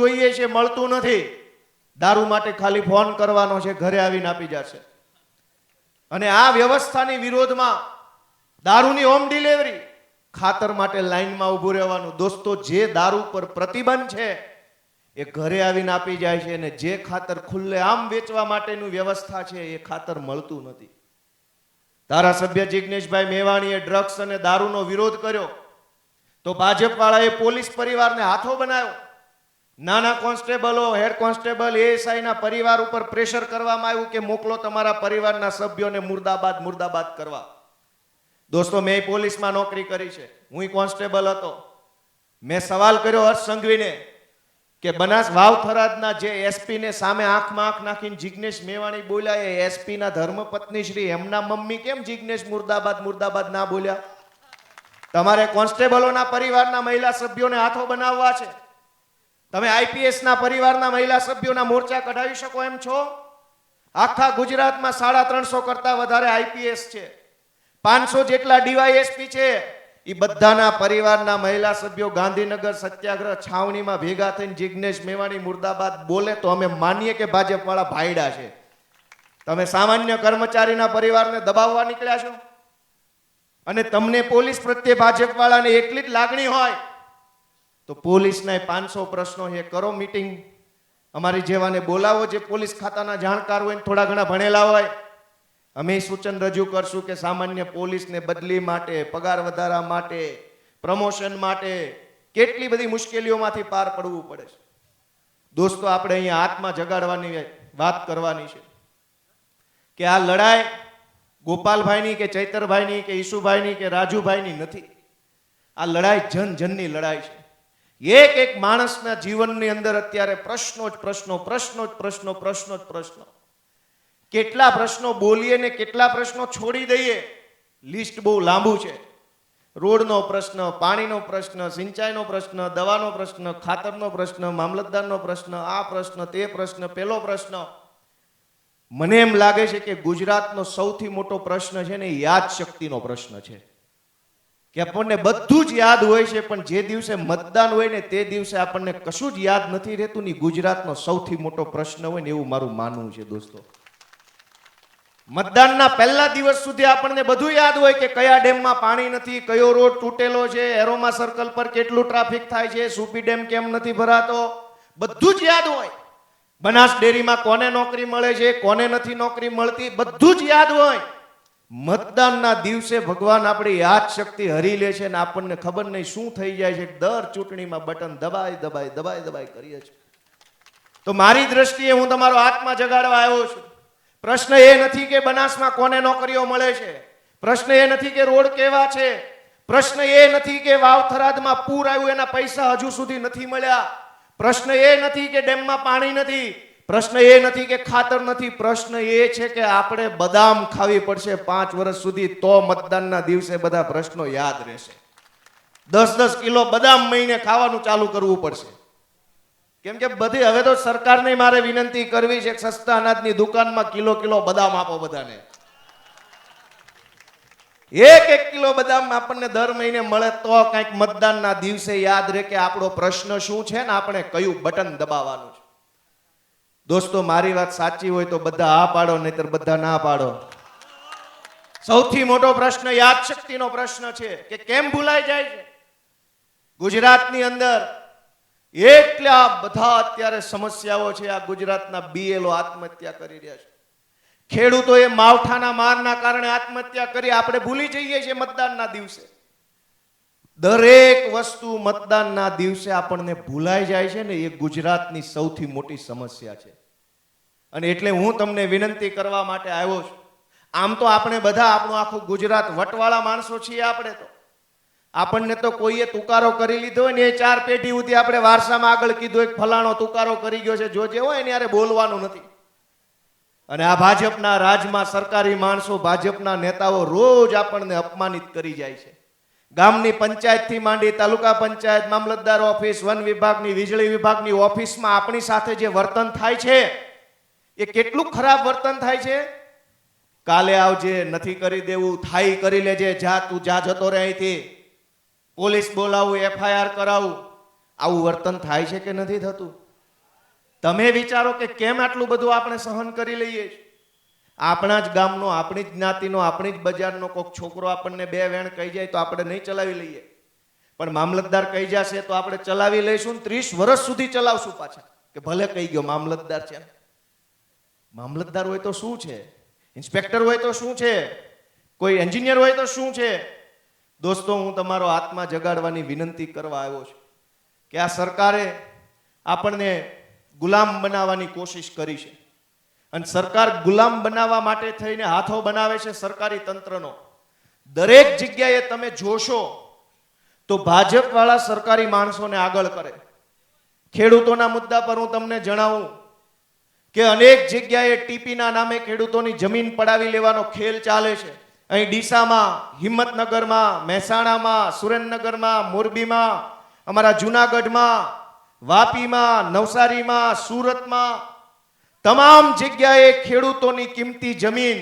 જોઈએ છે, મળતું નથી. દારૂ માટે ખાલી ફોન કરવાનો છે, ઘરે આવીને આપી જશે. અને આ વ્યવસ્થાની વિરોધમાં દારૂની હોમ ડિલિવરી ખાતર માટે લાઈનમાં ઊભું રહેવાનું. દોસ્તો, જે દારૂ પર પ્રતિબંધ છે, એ ઘરે આવીને આપી જાય છે અને જે ખાતર ખુલ્લે આમ વેચવા માટેનું વ્યવસ્થા છે, એ ખાતર મળતું નથી. ધારાસભ્ય જિજ્ઞેશભાઈ મેવાણીએ ડ્રગ્સ અને દારૂનો વિરોધ કર્યો. તો ભાજપ વાળાએ પોલીસ પરિવારને હાથો બનાવ્યો. નાના કોન્સ્ટેબલો, હેડ કોન્સ્ટેબલ, એએસઆઈ ના પરિવાર ઉપર પ્રેશર કરવામાં આવ્યું કે મોકલો તમારા પરિવારના સભ્યોને મુર્દાબાદ મુર્દાબાદ કરવા. દોસ્તો, મેં પોલીસમાં નોકરી કરી છે. હું કોન્સ્ટેબલ હતો. મેં સવાલ કર્યો હર્ષ સંઘવીને કે બનાસ વાવ થરાદના જે એસપી ને સામે આંખમાં આંખ નાખીને જિજ્ઞેશ મેવાણી બોલ્યા, એ એસપી ના ધર્મપત્ની શ્રી એમના મમ્મી કેમ જિજ્ઞેશ મુર્દાબાદ મુર્દાબાદ ના બોલ્યા? તમારે કોન્સ્ટેબલોના પરિવારના મહિલા સભ્યોને હાથો બનાવવા છે. તમે આઈપીએસ ના પરિવારના મહિલા સભ્યોના મોરચા કઢાવી શકો એમ છો? આખા ગુજરાતમાં સાડા ત્રણસો કરતા વધારે આઈપીએસ છે. પાંચસો જેટલા ડીવાયએસપી છે. એ બધાના પરિવારના મહિલા સભ્યો ગાંધીનગર સત્યાગ્રહ છાવણીમાં ભેગા થઈને જિજ્ઞેશ મેવાણી મુર્દાબાદ બોલે તો અમે માનીએ કે ભાજપવાળા ભાઈડા છે. તમે સામાન્ય કર્મચારીના પરિવારને દબાવવા નીકળ્યા છો? અને તમને પોલીસ પ્રત્યે ભાજપવાળાને એટલી જ લાગણી હોય તો પોલીસના પાંચસો પ્રશ્નો એ કરો મીટિંગ. અમારી જેવાને બોલાવો, જે પોલીસ ખાતાના જાણકાર હોય થોડા ઘણા ભણેલા હોય. અમે સૂચન રજૂ કરશું કે સામાન્ય પોલીસને બદલી માટે, પગાર વધારા માટે, પ્રમોશન માટે કેટલી બધી મુશ્કેલીઓમાંથી પાર પડવું પડે છે. દોસ્તો, આપણે અહીંયા આત્મા જગાડવાની વાત કરવાની છે કે આ લડાઈ ગોપાલભાઈની કે ચૈતરભાઈની કે ઈશુભાઈની કે રાજુભાઈની નથી. આ લડાઈ જન જનની લડાઈ છે. એક એક માણસના જીવનની અંદર અત્યારે પ્રશ્નો જ પ્રશ્નો પ્રશ્નો જ પ્રશ્નો પ્રશ્નો જ પ્રશ્નો. કેટલા પ્રશ્નો બોલીએ ને કેટલા પ્રશ્નો છોડી દઈએ, લિસ્ટ બહુ લાંબુ છે. રોડનો પ્રશ્ન, પાણીનો પ્રશ્ન, સિંચાઈનો પ્રશ્ન, દવાનો પ્રશ્ન, ખાતરનો પ્રશ્ન, મામલતદારનો પ્રશ્ન, આ પ્રશ્ન, તે પ્રશ્ન, પેલો પ્રશ્ન. મને એમ લાગે છે કે ગુજરાતનો સૌથી મોટો પ્રશ્ન છે ને યાદ શક્તિનો પ્રશ્ન છે. કે આપણને બધું જ યાદ હોય છે, પણ જે દિવસે મતદાન હોય ને તે દિવસે આપણને કશું જ યાદ નથી રહેતું ને ગુજરાતનો સૌથી મોટો પ્રશ્ન હોય ને એવું મારું માનવું છે, દોસ્તો. મતદાનના પહેલા દિવસ સુધી આપણને બધું યાદ હોય કે કયા ડેમમાં પાણી નથી, કયો રોડ તૂટેલો છે, એરોમા સર્કલ પર કેટલું ટ્રાફિક થાય છે, સુપી ડેમ કેમ નથી ભરાતો, બધું જ યાદ હોય. બનાસ ડેરીમાં કોને નોકરી મળે છે, કોને નથી નોકરી મળતી, બધું જ યાદ હોય. મતદાનના દિવસે ભગવાન આપણી યાદ શક્તિ હરી લે છે ને આપણને ખબર નહીં શું થઈ જાય છે. દર ચૂંટણીમાં બટન દબાઈ દબાઈ દબાઈ દબાઈ કરીએ છીએ. તો મારી દ્રષ્ટિએ હું તમારો આત્મા જગાડવા આવ્યો છું. પ્રશ્ન એ નથી કે બનાસમાં કોને નોકરીઓ મળે છે. પ્રશ્ન એ નથી કે રોડ કેવા છે. પ્રશ્ન એ નથી કે વાવ થરાદમાં પૂર આવ્યું એના પૈસા હજુ સુધી નથી મળ્યા. પ્રશ્ન એ નથી કે ડેમમાં પાણી નથી. પ્રશ્ન એ નથી કે ખાતર નથી, પ્રશ્ન એ છે કે આપણે બદામ ખાવી પડશે પાંચ વર્ષ સુધી તો મતદાનના દિવસે બધા પ્રશ્નો યાદ રહેશે. દસ દસ કિલો બદામ મહિને ખાવાનું ચાલુ કરવું પડશે. કેમ કે બધી, હવે તો સરકારને મારે વિનંતી કરવી છે સસ્તા અનાજની દુકાનમાં કિલો કિલો બદામ આપો બધાને. એક એક કિલો બદામ આપણને દર મહિને મળે તો કંઈક મતદાનના દિવસે યાદ રહે કે આપણો પ્રશ્ન શું છે ને આપણે કયું બટન દબાવવાનું છે. દોસ્તો, મારી વાત સાચી હોય તો બધા આ પાડો, નહીતર બધા ના પાડો. સૌથી મોટો પ્રશ્ન યાદ શક્તિનો પ્રશ્ન છે કે કેમ ભૂલાઈ જાય છે? ગુજરાતની અંદર એટલા બધા અત્યારે સમસ્યાઓ છે, આ ગુજરાતના બીએલઓ આત્મહત્યા કરી રહ્યા છે. ખેડૂતોએ માવઠાના મારના કારણે આત્મહત્યા કરી, આપણે ભૂલી જઈએ છીએ મતદાનના દિવસે. દરેક વસ્તુ મતદાનના દિવસે આપણને ભૂલાઈ જાય છે ને, એ ગુજરાતની સૌથી મોટી સમસ્યા છે. અને એટલે હું તમને વિનંતી કરવા માટે આવ્યો છું. આમ તો આપણે બધા આપણું આખું ગુજરાત વટવાળા માણસો છીએ આપણે તો. આપણને તો કોઈએ તુકારો કરી લીધો હોય ને એ ચાર પેઢી સુધી આપણે વારસામાં આગળ કીધું એક ફલાણો તુકારો કરી ગયો છે, જો જે હોય ને યારે બોલવાનું નથી. અને આ ભાજપના રાજમાં સરકારી માણસો, ભાજપના નેતાઓ રોજ આપણને અપમાનિત કરી જાય છે. ગામની પંચાયતથી માંડી તાલુકા પંચાયત, મામલતદાર ઓફિસ, વન વિભાગની, વીજળી વિભાગની ઓફિસમાં આપણી સાથે જે વર્તન થાય છે એ કેટલું ખરાબ વર્તન થાય છે? કાલે આવજે, નથી કરી દેવું, થાય કરી લેજે, જા તું, જા જતો રહે અહીંથી. પોલીસ બોલાવું, એફઆઈઆર કરાવું. આવું વર્તન થાય છે કે નથી થતું? તમે વિચારો કે કેમ આટલું બધું આપણે સહન કરી લઈએ આપણા જ ગામનો, આપણી જ જ્ઞાતિનો, આપણી જ બજારનો કોઈક છોકરો આપણને બે વેણ કહી જાય તો આપણે નહીં ચલાવી લઈએ. પણ મામલતદાર કહી જશે તો આપણે ચલાવી લઈશું ત્રીસ વર્ષ સુધી ચલાવશું પાછા. કે ભલે કહી ગયો, મામલતદાર છે મામલતદાર હોય તો શું છે? ઇન્સ્પેક્ટર હોય તો શું છે? કોઈ એન્જિનિયર હોય તો શું છે? દોસ્તો, હું તમારો આત્મા જગાડવાની વિનંતી કરવા આવ્યો છું કે આ સરકારે આપણને ગુલામ બનાવવાની કોશિશ કરી છે. અને સરકાર ગુલામ બનાવવા માટે થઈને હાથો બનાવે છે સરકારી તંત્રનો. દરેક જગ્યાએ તમે જોશો તો ભાજપવાળા સરકારી માણસોને આગળ કરે. ખેડૂતોના મુદ્દા પર હું તમને જણાવું. કે અનેક જગ્યાએ ટીપીના નામે ખેડૂતોની જમીન પડાવી લેવાનો ખેલ ચાલે છે. અહીં ડીસામાં, હિંમતનગરમાં, મહેસાણામાં, સુરેન્દ્રનગરમાં, મોરબીમાં, અમારા જુનાગઢમાં, વાપીમાં, નવસારીમાં, સુરતમાં તમામ જગ્યાએ ખેડૂતોની કિંમતી જમીન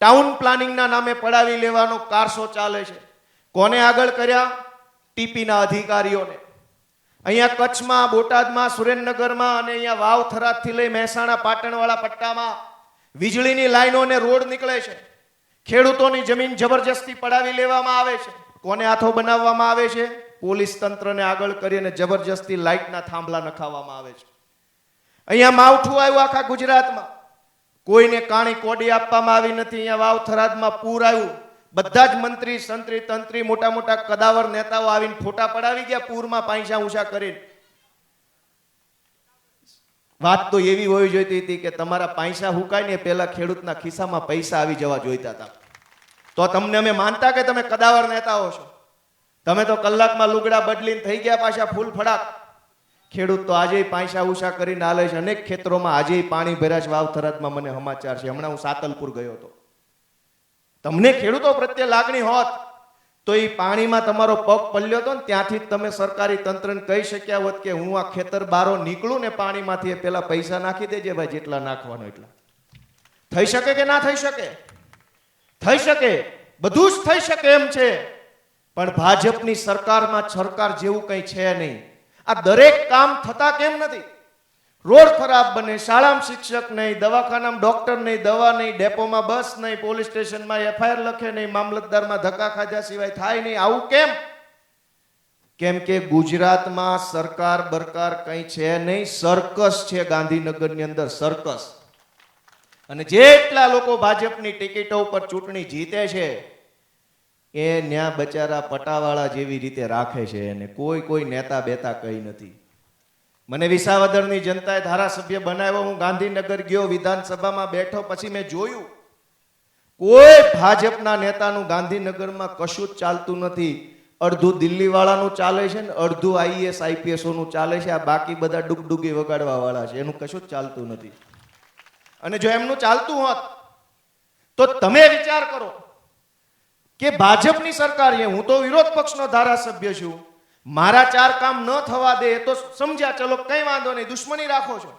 ટાઉન પ્લાનિંગના નામે પડાવી લેવાનો કારસો ચાલે છે. કોને આગળ કર્યા? ટીપીના અધિકારીઓને. અહીંયા કચ્છમાં, બોટાદમાં, સુરેન્દ્રનગરમાં અને અહીંયા વાવ થરાદથી લઈ મહેસાણા, પાટણવાળા પટ્ટામાં વીજળીની લાઈનો અને રોડ નીકળે છે. ખેડૂતોની જમીન જબરજસ્તી પડાવી લેવામાં આવે છે. કોને હાથો બનાવવામાં આવે છે? પોલીસ તંત્રને આગળ કરીને જબરજસ્તી લાઇટના થાંભલા નખાવવામાં આવે છે. અહીંયા માવઠું આવ્યું આખા ગુજરાતમાં. કોઈને કાણી કોડી આપવામાં આવી નથી. અહીંયા વાવ થરાદમાં પૂર આવ્યું. બધા જ મંત્રી, સંત્રી, તંત્રી, મોટા મોટા કદાવર નેતાઓ આવીને ફોટા પડાવી ગયા, પૂરમાં પાંચા ઊંચા કરીને. વાત તો એવી હોવી જોઈતી હતી કે તમારા પૈસા હુકાય ને પહેલા ખેડૂતના ખિસ્સામાં પૈસા આવી જવા જોઈતા હતા. તો તમને અમે માનતા કે તમે કદાવર નેતાઓ છો? તમે તો કલાકમાં લુગડા બદલીને થઈ ગયા પાછા ફૂલ ફડાક. ખેડૂત તો આજે પૈસા ઉષા કરીને આલે છે. અનેક ખેતરોમાં આજે પાણી ભેરાશ છે. વાવ થરાદમાં મને સમાચાર છે. હમણાં હું સાતલપુર ગયો હતો. તમને ખેડૂતો પ્રત્યે લાગણી હોત, તો એ પાણીમાં તમારો પગ પલ્યો હતો ને ત્યાંથી તમે સરકારી તંત્રને કહી શક્યા હોત કે હું આ ખેતર બારો નીકળું ને પાણીમાંથી એ પેલા પૈસા નાખી દેજે ભાઈ, જેટલા નાખવાનો એટલા. થઈ શકે કે ના થઈ શકે? થઈ શકે. બધું જ થઈ શકે એમ છે. પણ ભાજપની સરકારમાં સરકાર જેવું કંઈ છે નહીં. આ દરેક કામ થતા કેમ નથી? રોડ ખરાબ બને, શાળામાં શિક્ષક નહીં, દવાખાનામાં ડોક્ટર નહીં, દવા નહીં, ડેપોમાં બસ નહીં, પોલીસ સ્ટેશનમાં એફઆઈઆર લખે નહીં, મામલતદારમાં ધક્કા ખાધા સિવાય થાય નહીં. આવું કેમ? કેમ કે ગુજરાતમાં સરકાર બરકાર કંઈ છે નહીં, સર્કસ છે ગાંધીનગરની અંદર, સર્કસ. અને જેટલા લોકો ભાજપની ટિકિટો ઉપર ચૂંટણી જીતે છે, એ ન્યા બચારા પટાવાળા જેવી રીતે રાખે છે અને કોઈ કોઈ નેતા બેતા કઈ નથી. મને વિસાવદરની જનતાએ ધારાસભ્ય બનાવ્યો, હું ગાંધીનગર ગયો, વિધાનસભામાં બેઠો, પછી મેં જોયું, કોઈ ભાજપના નેતાનું ગાંધીનગરમાં કશું જ ચાલતું નથી. અડધું દિલ્હી વાળાનું ચાલે છે ને અડધું આઈએસ આઈપીએસઓનું ચાલે છે, આ બાકી બધા ડુગડુગી વગાડવા વાળા છે, એનું કશું જ ચાલતું નથી. અને જો એમનું ચાલતું હોત, તો તમે વિચાર કરો કે ભાજપની સરકાર હું તો વિરોધ પક્ષનો ધારાસભ્ય છું મારા ચાર કામ ન થવા દે તો સમજ્યા, ચલો, કઈ વાંધો નહીં, દુશ્મની રાખો છો.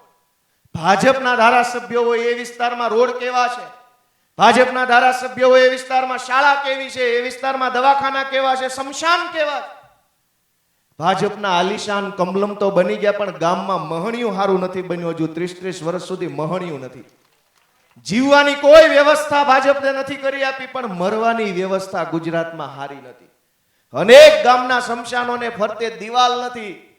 ભાજપના ધારાસભ્યો હોય એ વિસ્તારમાં રોડ કેવા છે? ભાજપના ધારાસભ્યો હોય એ વિસ્તારમાં શાળા કેવી છે? એ વિસ્તારમાં દવાખાના કેવા છે? શમશાન કેવા ભાજપના આલિશાન કમલમ તો બની ગયા, પણ ગામમાં મહણિયું સારું નથી બન્યું. હજુ ત્રીસ ત્રીસ વર્ષ સુધી મહણિયું નથી. જીવવાની કોઈ વ્યવસ્થા ભાજપને નથી કરી આપી, પણ મરવાની વ્યવસ્થા ગુજરાતમાં હારી નથી. અનેક ગામના શમશાનોને ફરતે દિવાલ નથી,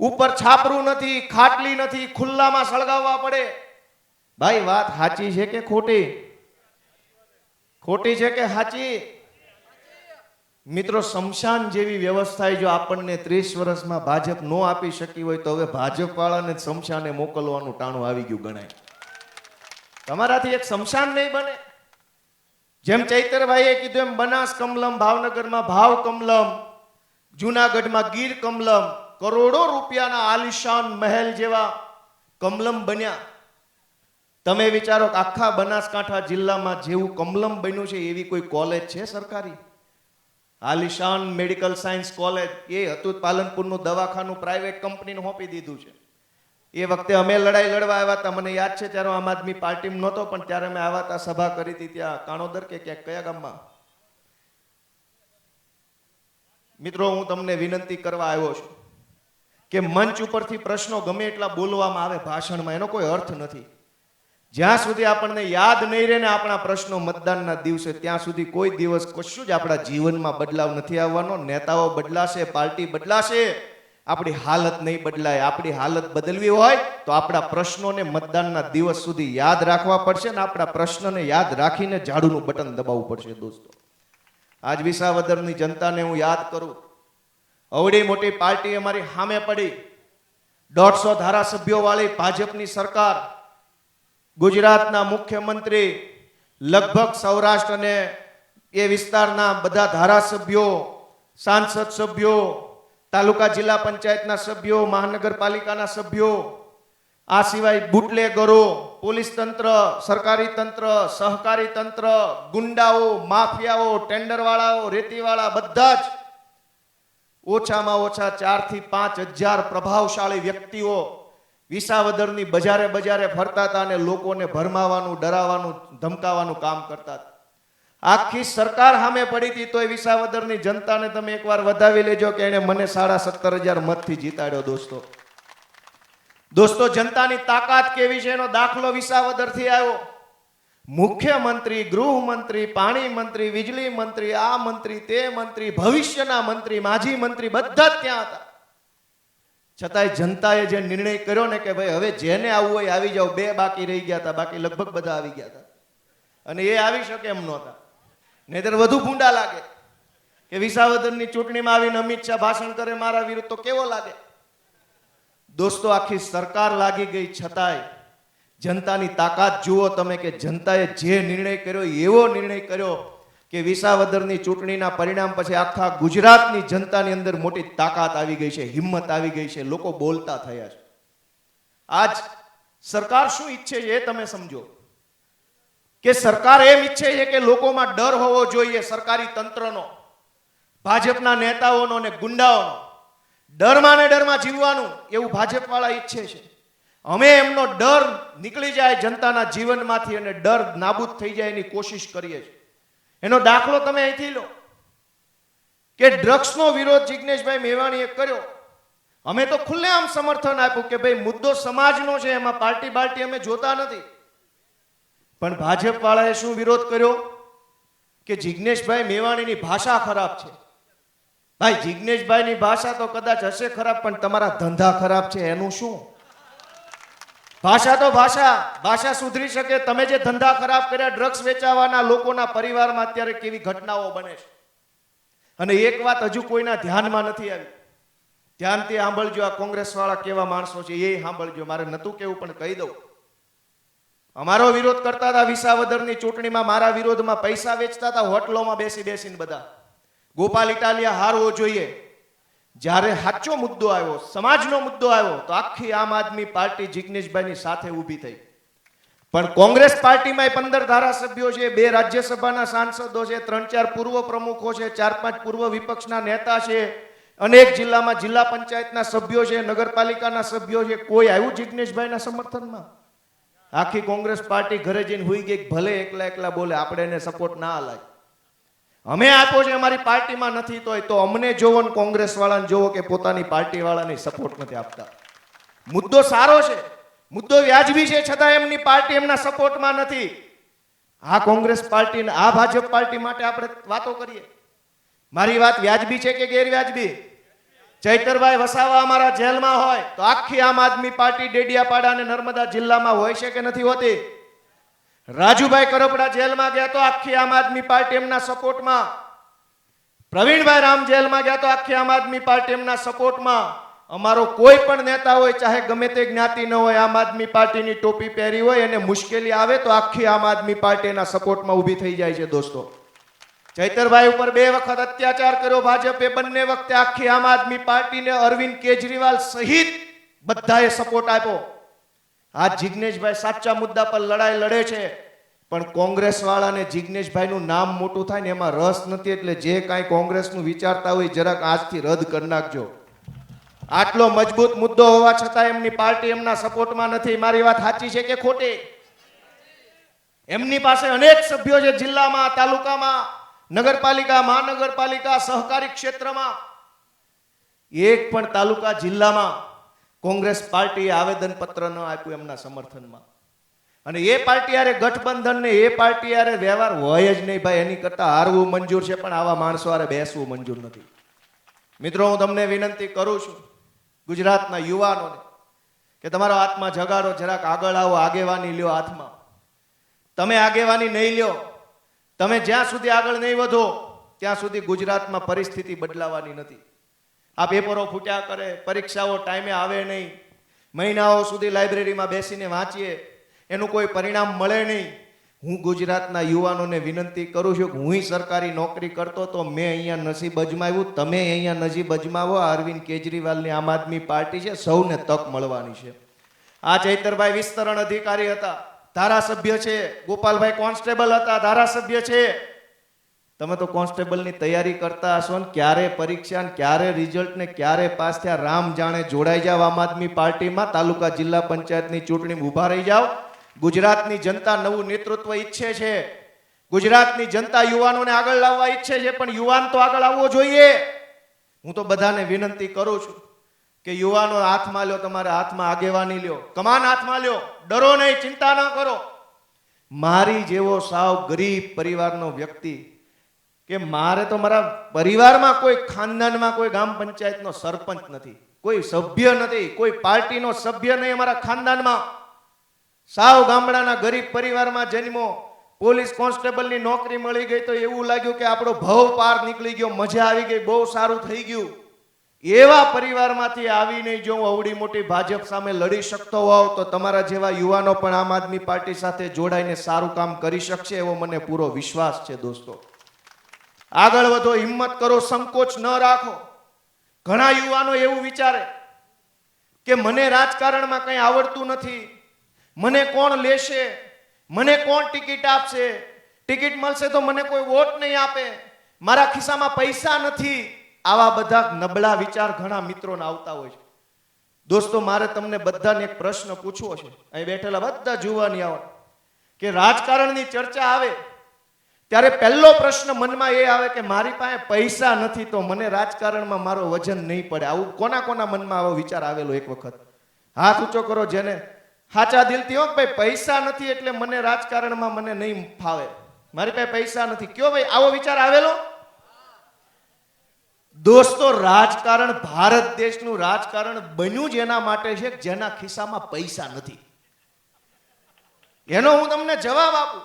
ઉપર છાપરું નથી, ખાટલી નથી, ખુલ્લામાં સળગાવવા પડે. ભાઈ, વાત સાચી છે કે ખોટી? ખોટી છે કે સાચી? મિત્રો, શમશાન જેવી વ્યવસ્થા જો આપણને ત્રીસ વર્ષમાં ભાજપ નો આપી શકી હોય તો હવે ભાજપ વાળાને શમશાને મોકલવાનું ટાણું આવી ગયું ગણાય. તમારાથી એક શમશાન નહીં બને. જેમ ચૈતરભાઈએ કીધું એમ, બનાસ કમલમ, ભાવનગરમાં ભાવ કમલમ, જુનાગઢમાં ગીર કમલમ, કરોડો રૂપિયાના આલિશાન મહેલ જેવા કમલમ બન્યા. તમે વિચારો કે આખા બનાસકાંઠા જિલ્લામાં જેવું કમલમ બન્યું છે, એવી કોઈ કોલેજ છે સરકારી? આલિશાન મેડિકલ સાયન્સ કોલેજ, એ હતું પાલનપુરનું દવાખાનું પ્રાઇવેટ કંપનીને સોંપી દીધું છે. એ વખતે અમે લડાઈ લડવા આવ્યા હતા. મને યાદ છે ત્યારે આમ આદમી પાર્ટીમાં નહોતો, પણ ત્યારે અમે આવ્યા હતા, સભા કરી હતી ત્યાં કાણોદર કે ક્યાંક કયા ગામમાં? મિત્રો, હું તમને વિનંતી કરવા આવ્યો છું કે મંચ ઉપરથી પ્રશ્નો ગમે એટલા બોલવામાં આવે, ભાષણમાં એનો કોઈ અર્થ નથી. જ્યાં સુધી આપણને યાદ નહીં રહે ને આપણા પ્રશ્નો મતદાનના દિવસે, ત્યાં સુધી કોઈ દિવસ કશું જ આપણા જીવનમાં બદલાવ નથી આવવાનો. નેતાઓ બદલાશે, પાર્ટી બદલાશે. આપણી હાલત નહીં બદલાય, આપણી હાલત બદલવી હોય તો આપણા પ્રશ્નોને મતદાનના દિવસ સુધી યાદ રાખવા પડશે ને આપણા પ્રશ્નને યાદ રાખીને ઝાડુનું બટન દબાવવું પડશે દોસ્તો. આજ વિસાવદરની જનતાને હું યાદ કરું. અવડી મોટી પાર્ટી અમારી સામે પડી. દોઢસો ધારાસભ્યો વાળી ભાજપની સરકાર, ગુજરાતના મુખ્યમંત્રી, લગભગ સૌરાષ્ટ્ર અને એ વિસ્તારના બધા ધારાસભ્યો, સાંસદ સભ્યો તાલુકા જિલ્લા પંચાયતના સભ્યો, મહાનગરપાલિકાના સભ્યો, આ સિવાય બુટલેગરો, પોલીસ તંત્ર, સરકારી તંત્ર, સહકારી તંત્ર, ગુંડાઓ, માફિયાઓ, ટેન્ડરવાળાઓ, રેતીવાળા, બધા જ ઓછામાં ઓછા ચારથી પાંચ હજાર પ્રભાવશાળી વ્યક્તિઓ વિસાવદરની બજારે બજારે ફરતા હતા અને લોકોને ભરમાવાનું ડરાવવાનું ધમકાવાનું કામ કરતા હતા. આખી સરકાર સામે પડી હતી તોય વિસાવદરની જનતાને તમે એકવાર વધાવી લેજો કે એણે મને સાડા સત્તર હજાર મતથી જીતાડ્યો, દોસ્તો. દોસ્તો, જનતાની તાકાત કેવી છે? એનો દાખલો વિસાવદરથી આવ્યો. મુખ્યમંત્રી, ગૃહમંત્રી, પાણી મંત્રી, વીજળી મંત્રી, આ મંત્રી, તે મંત્રી, ભવિષ્યના મંત્રી, માજી મંત્રી બધા જ ત્યાં હતા. છતાંય જનતાએ જે નિર્ણય કર્યો ને કે ભાઈ હવે જેને આવવું હોય આવી જાઓ, બે બાકી રહી ગયા હતા, બાકી લગભગ બધા આવી ગયા હતા. અને એ આવી શકે એમ નહોતા. નહીતર વધુ ભૂંડા લાગે. કે વિસાવદરની ચૂંટણીમાં આવીને અમિત શાહ ભાષણ કરે મારા વિરુદ્ધ તો કેવો લાગે? દોસ્તો, આખી સરકાર લાગી ગઈ છતાંય જનતાની તાકાત જુઓ તમે કે જનતાએ જે નિર્ણય કર્યો, એવો નિર્ણય કર્યો કે વિસાવદરની ચૂંટણીના પરિણામ પછી આખા ગુજરાતની જનતાની અંદર મોટી તાકાત આવી ગઈ છે, હિંમત આવી ગઈ છે, લોકો બોલતા થયા છે. આજ સરકાર શું ઈચ્છે છે એ તમે સમજો. કે સરકાર એમ ઈચ્છે છે કે લોકોમાં ડર હોવો જોઈએ સરકારી તંત્રનો, ભાજપના નેતાઓનો ને ગુંડાઓનો. ડરમાં ને ડરમાં જીવવાનું એવું ભાજપવાળા ઈચ્છે છે. અમે એમનો ડર નીકળી જાય જનતાના જીવનમાંથી અને ડર નાબૂદ થઈ જાય એની કોશિશ કરીએ છીએ. એનો દાખલો તમે અહીંથી લો. કે ડ્રગ્સનો વિરોધ જિજ્ઞેશભાઈ મેવાણીએ કર્યો. અમે તો ખુલ્લેઆમ સમર્થન આપ્યું કે ભાઈ મુદ્દો સમાજનો છે, એમાં પાર્ટી બાર્ટી અમે જોતા નથી. પણ ભાજપ વાળાએ શું વિરોધ કર્યો? કે જિજ્ઞેશભાઈ મેવાણીની ભાષા ખરાબ છે. ભાઈ જિજ્ઞેશભાઈની ભાષા તો કદાચ હશે ખરાબ, પણ તમારા ધંધા ખરાબ છે, એનું શું? ભાષા તો ભાષા ભાષા સુધરી શકે. તમે જે ધંધા ખરાબ કર્યા, ડ્રગ્સ વેચાવાના લોકોના પરિવારમાં અત્યારે કેવી ઘટનાઓ બને છે. અને એક વાત હજુ કોઈના ધ્યાનમાં નથી આવી. ધ્યાનથી સાંભળજો, આ કોંગ્રેસ વાળા કેવા માણસો છે, એ સાંભળજો. મારે નતું કેવું, પણ કહી દઉં. અમારો વિરોધ કરતા હતા વિસાવદરની ચૂંટણીમાં, મારા વિરોધમાં પૈસા વેચતા હતા, હોટલોમાં બેસી બેસીને બધા. ગોપાલ ઇટાલિયા હારવો જોઈએ. જ્યારે સાચો મુદ્દો આવ્યો, સમાજનો મુદ્દો આવ્યો, તો આખી આમ આદમી પાર્ટી જિગ્નેશભાઈની સાથે ઊભી થઈ. પણ કોંગ્રેસ પાર્ટીમાં પંદર ધારાસભ્યો છે, બે રાજ્યસભાના સાંસદો છે, ત્રણ ચાર પૂર્વ પ્રમુખો છે, ચાર પાંચ પૂર્વ વિપક્ષના નેતા છે, અનેક જિલ્લામાં જિલ્લા પંચાયતના સભ્યો છે, નગરપાલિકાના સભ્યો છે. કોઈ આવ્યું જિગ્નેશભાઈના સમર્થનમાં? આખી કોંગ્રેસ પાર્ટી ઘરે જઈને હોઈ ગઈ ભલે એકલા એકલા બોલે, આપણે એને સપોર્ટ ના અલાય. અમે આપ્યો છે અમારી પાર્ટીમાં નથી તોય, તો અમને જોવો ને કોંગ્રેસ વાળાને જોવો કે પોતાની પાર્ટી વાળાને સપોર્ટ નથી આપતા. મુદ્દો સારો છે, મુદ્દો વ્યાજબી છે, છતાં એમની પાર્ટી એમના સપોર્ટમાં નથી. આ કોંગ્રેસ પાર્ટી આ ભાજપ પાર્ટી માટે આપણે વાતો કરીએ. મારી વાત વ્યાજબી છે કે ગેરવ્યાજબી? ચૈતરભાઈ વસાવા અમારા જેલમાં હોય, તો આખી આમ આદમી પાર્ટી ડેડિયાપાડા અને નર્મદા જિલ્લામાં હોય છે કે નથી હોતી? રાજુભાઈ કરપડા જેલમાં ગયા તો આખી આમ આદમી પાર્ટી એમના સપોર્ટમાં. પ્રવીણભાઈ રામ જેલમાં ગયા તો આખી આમ આદમી પાર્ટી એમના સપોર્ટમાં. અમારો કોઈ પણ નેતા હોય, ચાહે ગમે તે જ્ઞાતિ ન હોય, આમ આદમી પાર્ટીની ટોપી પહેરી હોય અને મુશ્કેલી આવે તો આખી આમ આદમી પાર્ટીના સપોર્ટમાં ઊભી થઈ જાય છે, દોસ્તો. ચૈતરભાઈ ઉપર બે વખત અત્યાચાર કર્યો. ભાજપે બંને વખતે આખી આમ આદમી પાર્ટીને અરવિંદ કેજરીવાલ સહિત બધાએ સપોર્ટ આપ્યો. આ જિગ્નેશભાઈ સાચા મુદ્દા પર લડાઈ લડે છે, પણ કોંગ્રેસ વાળાને જિગ્નેશભાઈનું નામ મોટું થાય ને એમાં રસ નથી, એટલે જે કાંઈ કોંગ્રેસનું વિચારતા હોય જરાક આજથી રદ કરી નાખજો. આટલો મજબૂત મુદ્દો હોવા છતાં એમની પાર્ટી એમના સપોર્ટમાં નથી. મારી વાત સાચી છે કે ખોટી? એમની પાસે અનેક સભ્યો છે જિલ્લામાં, તાલુકામાં. નગરપાલિકા, મહાનગરપાલિકા, સહકારી ક્ષેત્રમાં, એક પણ તાલુકા જિલ્લામાં કોંગ્રેસ પાર્ટીએ આવેદનપત્ર ન આપ્યું એમના સમર્થનમાં. અને એ પાર્ટી યારે ગઠબંધન ને એ પાર્ટી યારે વ્યવહાર હોય જ નહીં ભાઈ, એની કરતા હારવું મંજૂર છે, પણ આવા માણસો હારે બેસવું મંજૂર નથી. મિત્રો, હું તમને વિનંતી કરું છું ગુજરાતના યુવાનોને કે તમારો હાથમાં જગાડો, જરાક આગળ આવો, આગેવાની લ્યો હાથમાં. તમે આગેવાની નહીં લ્યો તમે જ્યાં સુધી આગળ નહીં વધો, ત્યાં સુધી ગુજરાતમાં પરિસ્થિતિ બદલાવાની નથી. આ પેપરો ફૂટ્યા કરે, પરીક્ષાઓ ટાઈમે આવે નહીં. મહિનાઓ સુધી લાઇબ્રેરીમાં બેસીને વાંચીએ, એનું કોઈ પરિણામ મળે નહીં. હું ગુજરાતના યુવાનોને વિનંતી કરું છું કે હું સરકારી નોકરી કરતો તો મેં અહીંયા નસીબ અજમાવ્યું, તમે અહીંયા નસીબ અજમાવો. અરવિંદ કેજરીવાલની આમ આદમી પાર્ટી છે, સૌને તક મળવાની છે. આ ચૈતરભાઈ વિસ્તરણ અધિકારી હતા. ધારાસભ્ય છે. ગોપાલભાઈ કોન્સ્ટેબલ હતા, ધારાસભ્ય છે. તમે તો કોન્સ્ટેબલની તૈયારી કરતા હશો ને, ક્યારે પરીક્ષા ક્યારે રિઝલ્ટ ને ક્યારે પાસ થયા, રામ જાણે જોડાઈ જાવ આમ આદમી પાર્ટીમાં, તાલુકા જિલ્લા પંચાયતની ચૂંટણી ઊભા રહી જાવ ગુજરાતની જનતા નવું નેતૃત્વ ઈચ્છે છે. ગુજરાતની જનતા યુવાનોને આગળ લાવવા ઈચ્છે છે, પણ યુવાન તો આગળ આવવો જોઈએ. હું તો બધાને વિનંતી કરું છું કે યુવાનો હાથમાં લ્યો, તમારે હાથમાં આગેવાની લ્યો. કમાન હાથમાં લ્યો. ડરો નહીં, ચિંતા ન કરો. મારી જેવો સાવ ગરીબ પરિવારનો વ્યક્તિ કે મારે તો મારા પરિવારમાં કોઈ ખાનદાનમાં કોઈ ગામ પંચાયતનો સરપંચ નથી, કોઈ સભ્ય નથી, કોઈ પાર્ટીનો સભ્ય નહીં અમારા ખાનદાનમાં. સાવ ગામડાના ગરીબ પરિવારમાં જન્મો, પોલીસ કોન્સ્ટેબલની નોકરી મળી ગઈ તો એવું લાગ્યું કે આપણો ભવ પાર નીકળી ગયો, મજા આવી ગઈ, બહુ સારું થઈ ગયું. એવા પરિવારમાંથી આવીને જો હું અવડી મોટી ભાજપ સામે લડી શકતો હોઉં, તો તમારા જેવા યુવાનો પણ આમ આદમી પાર્ટી સાથે જોડાઈને સારું કામ કરી શકશે એવો મને પૂરો વિશ્વાસ છે દોસ્તો. આગળ વધો, હિંમત કરો, સંકોચ ન રાખો. ઘણા યુવાનો એવું વિચારે કે મને રાજકારણમાં કંઈ આવડતું નથી, મને કોણ લેશે, મને કોણ ટિકિટ આપશે? ટિકિટ મળશે તો મને કોઈ વોટ નહીં આપે, મારા ખિસ્સામાં પૈસા નથી. આવા બધા નબળા વિચાર ઘણા મિત્રોને આવતા હોય છે. દોસ્તો, મારે તમને બધાને એક પ્રશ્ન પૂછવો છે. અહીં બેઠેલા બધા જોવાની આવો કે રાજકારણની ચર્ચા આવે, ત્યારે પહેલો પ્રશ્ન મનમાં એ આવે કે મારી પાસે પૈસા નથી તો મને રાજકારણમાં મારો વજન નહીં પડે. આવું કોના કોના મનમાં આવો વિચાર આવેલો એક વખત? હાથ ઊંચો કરો જેને સાચા દિલથી હો ભાઈ, પૈસા નથી એટલે મને રાજકારણમાં મને નહીં ફાવે. મારી પાસે પૈસા નથી. કયો ભાઈ, આવો વિચાર આવેલો? દોસ્તો, રાજકારણ ભારત દેશનું રાજકારણ બન્યું જ એના માટે છે જેના ખિસ્સામાં પૈસા નથી. એનો હું તમને જવાબ આપું.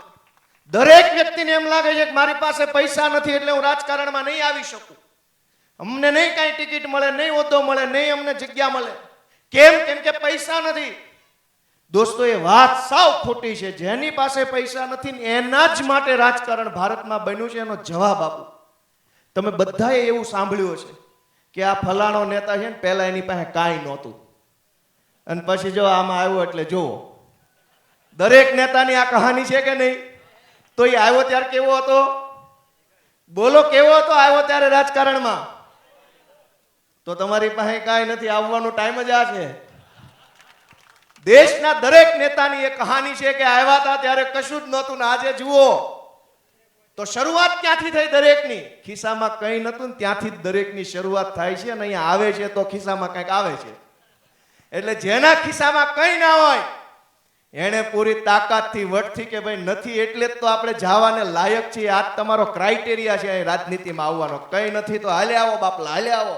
દરેક વ્યક્તિને એમ લાગે છે કે મારી પાસે પૈસા નથી એટલે હું રાજકારણમાં નહીં આવી શકું. અમને નહીં કાંઈ ટિકિટ મળે, નહીં હોદ્દો મળે, નહીં અમને જગ્યા મળે. કેમ? કેમ કે પૈસા નથી. દોસ્તો, એ વાત સાવ ખોટી છે. જેની પાસે પૈસા નથી એના જ માટે રાજકારણ ભારતમાં બન્યું છે એનો જવાબ આપું. તમે બધાએ એવું સાંભળ્યું છે કે આ ફલાણો નેતા છે ને, પહેલાં એની પાસે કાંઈ નહોતું. અને પછી જો આમાં આવ્યો એટલે જુઓ. દરેક નેતાની આ કહાની છે કે નહીં? તો એ આવ્યો ત્યારે કેવો હતો? બોલો, કેવો હતો? આવ્યો ત્યારે રાજકારણમાં. તો તમારી પાસે કાંઈ નથી, આવવાનો ટાઈમ જ આ છે. દેશના દરેક નેતાની એ કહાની છે કે આવ્યા હતા ત્યારે કશું જ નહોતું. ને આજે જુઓ. તો શરૂઆત ક્યાંથી થઈ દરેકની? ખિસ્સામાં કંઈ નતું ત્યાંથી જ દરેકની શરૂઆત થાય છે અને અહીંયા આવે છે તો ખિસ્સામાં કંઈક આવે છે. એટલે જેના ખિસ્સામાં કંઈ ના હોય, એણે પૂરી તાકાતથી વટથી કે ભાઈ નથી એટલે જ તો આપણે જવાને લાયક છીએ. આ તમારો ક્રાઇટેરિયા છે રાજનીતિમાં આવવાનો. કંઈ નથી તો હાલે આવો બાપલા, હાલે આવો.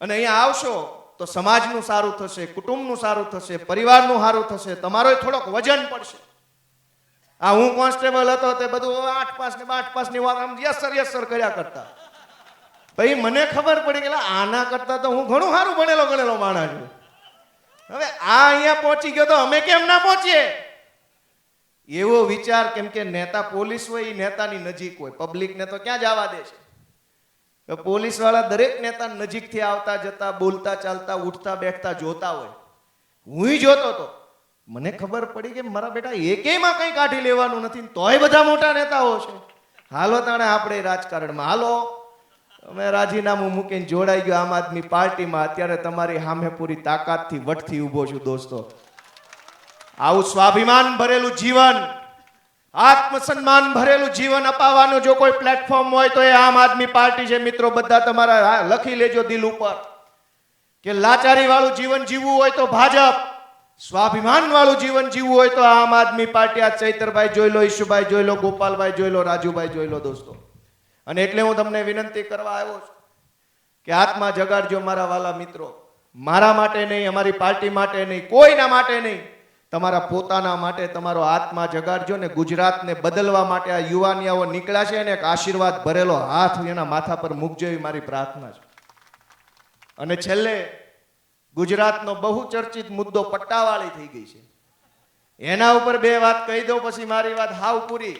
અને અહીંયા આવશો તો સમાજનું સારું થશે, કુટુંબનું સારું થશે, પરિવારનું સારું થશે તમારો થોડોક વજન પડશે. આ હું કોન્સ્ટેબલ હતો તે બધું આઠ પાસ ને આઠ પાસની વાત આમ યસર યસર કર્યા કરતા. પછી મને ખબર પડી કે આના કરતા તો હું ઘણું સારું ભણેલો ગણેલો માણસ છું. હવે આ અહીંયા પહોંચી ગયો તો અમે કેમ ના પહોંચીએ? એવો વિચાર કેમ કે નેતા પોલીસ હોય એ નેતાની નજીક હોય. પબ્લિકને તો ક્યાં જવા દે છે? પોલીસવાળા દરેક નેતા નજીકથી આવતા જતા, બોલતા ચાલતા, ઉઠતા બેઠતા જોતા હોય. હું જોતો હતો મને ખબર પડી કે મારા બેટા એકેયમાં કંઈ કાઢી લેવાનું નથી તોય બધા મોટા નેતાઓ છે. હાલો તાણે આપણે રાજકારણમાં. હાલો. અમે રાજીનામું મૂકીને જોડાઈ ગયો આમ આદમી પાર્ટીમાં. અત્યારે તમારી સામે પૂરી તાકાતથી વટથી ઊભો છું દોસ્તો. આવું સ્વાભિમાન ભરેલું જીવન, આત્મસન્માન ભરેલું જીવન અપાવવાનું જો કોઈ પ્લેટફોર્મ હોય તો એ આમ આદમી પાર્ટી છે. મિત્રો, બધા તમારા લખી લેજો દિલ ઉપર. કે લાચારી વાળું જીવન જીવવું હોય તો ભાજપ. સ્વાભિમાન વાળું જીવન જીવવું હોય તો આમ આદમી પાર્ટી આ ચૈતરભાઈ જોઈ લો, ઈશુભાઈ જોઈ લો, ગોપાલભાઈ જોઈ લો, રાજુભાઈ જોઈ લો દોસ્તો. અને એટલે હું તમને વિનંતી કરવા આવ્યો છું કે આત્મા જગાડજો મારા વાલા મિત્રો. મારા માટે નહીં, અમારી પાર્ટી માટે નહીં, કોઈના માટે નહીં. તમારા પોતાના માટે તમારો આત્મા જગાડજો ને ગુજરાતને બદલવા માટે આ યુવાનિયાઓ નીકળ્યા છે અને એક આશીર્વાદ ભરેલો હાથ એના માથા પર મૂકજો એવી મારી પ્રાર્થના છે. અને છેલ્લે ગુજરાતનો બહુ ચર્ચિત મુદ્દો પટ્ટાવાળી થઈ ગઈ છે. એના ઉપર બે વાત કહી દઉં, પછી મારી વાત હાવ પૂરી.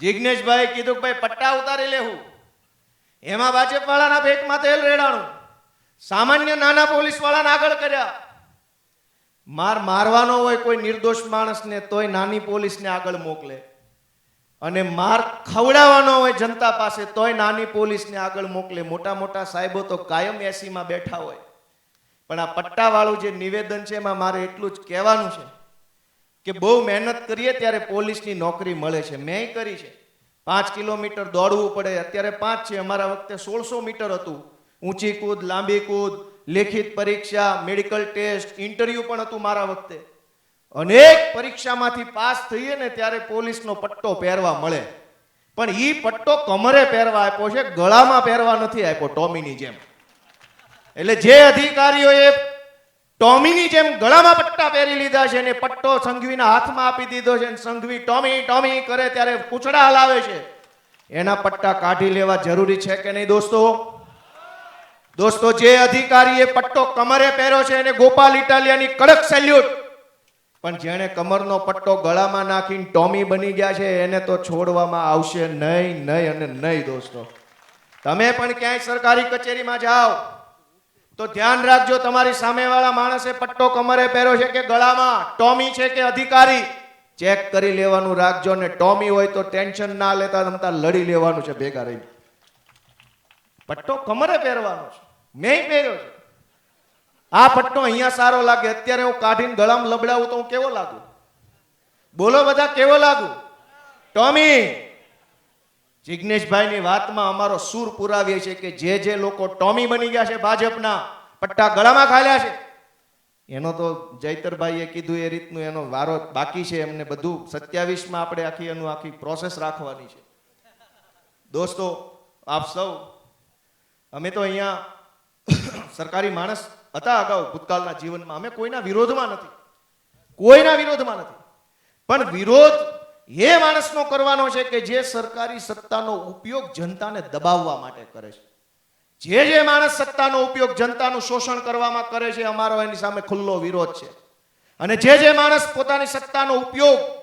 જિજ્ઞેશભાઈ કીધું ભાઈ, પટ્ટા ઉતારી લેવું એમાં ભાજપ વાળાના પેટમાં તેલ રેડાણું. સામાન્ય નાના પોલીસ વાળાને આગળ કર્યા. માર મારવાનો હોય કોઈ નિર્દોષ માણસને, તોય નાની પોલીસને આગળ મોકલે. અને માર ખવડાવવાનો હોય જનતા પાસે, તોય નાની પોલીસને આગળ મોકલે. મોટા મોટા સાહેબો તો કાયમ એસીમાં બેઠા હોય. પણ આ પટ્ટાવાળું જે નિવેદન છે એમાં મારે એટલું જ કહેવાનું છે કે બહુ મહેનત કરીએ ત્યારે પોલીસની નોકરી મળે છે. મેં કરી છે. પાંચ કિલોમીટર દોડવું પડે. અત્યારે પાંચ છે. અમારા વખતે સોળસો મીટર હતું. ઊંચી કૂદ, લાંબી કૂદ, લેખિત પરીક્ષા, મેડિકલ ટેસ્ટ, ઇન્ટરવ્યુ પણ હતું મારા વખતે. અનેક પરીક્ષામાંથી પાસ થઈએ ને ત્યારે પોલીસનો પટ્ટો પહેરવા મળે. પણ એ પટ્ટો કમરે પહેરવા આપ્યો છે. ગળામાં પહેરવા નથી આપ્યો ટોમીની જેમ. એટલે જે અધિકારીઓએ ટોમીની જેમ ગળામાં પટ્ટા પહેરી લીધા છે અને પટ્ટો સંઘવીના હાથમાં આપી દીધો છે અને સંઘવી ટોમી ટોમી કરે ત્યારે પૂછડા હલાવે છે. એના પટ્ટા કાઢી લેવા જરૂરી છે કે નહીં દોસ્તો? દોસ્તો, જે અધિકારીએ પટ્ટો કમરે પહેર્યો છે એને ગોપાલ ઇટાલિયાની કડક સેલ્યુટ. પણ જેણે કમરનો પટ્ટો ગળામાં નાખીને ટોમી બની ગયા છે, એને તો છોડવામાં આવશે નહીં નહીં અને નહીં દોસ્તો. તમે પણ ક્યાંય સરકારી કચેરીમાં જાઓ. તો ધ્યાન રાખજો, તમારી સામેવાળા માણસે પટ્ટો કમરે પહેર્યો છે કે ગળામાં? ટોમી છે કે અધિકારી? ચેક કરી લેવાનું રાખજો ને ટોમી હોય તો ટેન્શન ના લેતા તમતા લડી લેવાનું છે ભેગા રહી પટ્ટો કમરે પહેરવાનો છે, મેં પહેર્યો છે. આ પટ્ટો અહીંયા સારો લાગે, અત્યારે હું કાઢીને ગળામાં લબડાવું તો હું કેવો લાગુ? બોલો બધા, કેવો લાગુ? ટોમી જિજ્ઞેશભાઈની વાતમાં અમારો સૂર પુરાવીએ છે કે જે જે લોકો ટોમી બની ગયા છે ભાજપના, પટ્ટા ગળામાં ખાલ્યા છે. એનો તો જયતરભાઈએ કીધું એ રીતનું એનો વારો બાકી છે એમને બધું સત્યાવીસમાં આપણે આખી એનું આખી પ્રોસેસ રાખવાની છે. દોસ્તો, આપ સૌ, અમે તો અહીંયા સરકારી માણસ હતા અગાઉ ભૂતકાળના જીવનમાં. અમે કોઈના વિરોધમાં નથી. કોઈના વિરોધમાં નથી. પણ વિરોધ એ માણસનો કરવાનો છે કે જે સરકારી સત્તાનો ઉપયોગ જનતાને દબાવવા માટે કરે છે. જે જે માણસ સત્તાનો ઉપયોગ જનતાનું શોષણ કરવામાં કરે છે, અમારો એની સામે ખુલ્લો વિરોધ છે. અને જે જે માણસ પોતાની સત્તાનો ઉપયોગ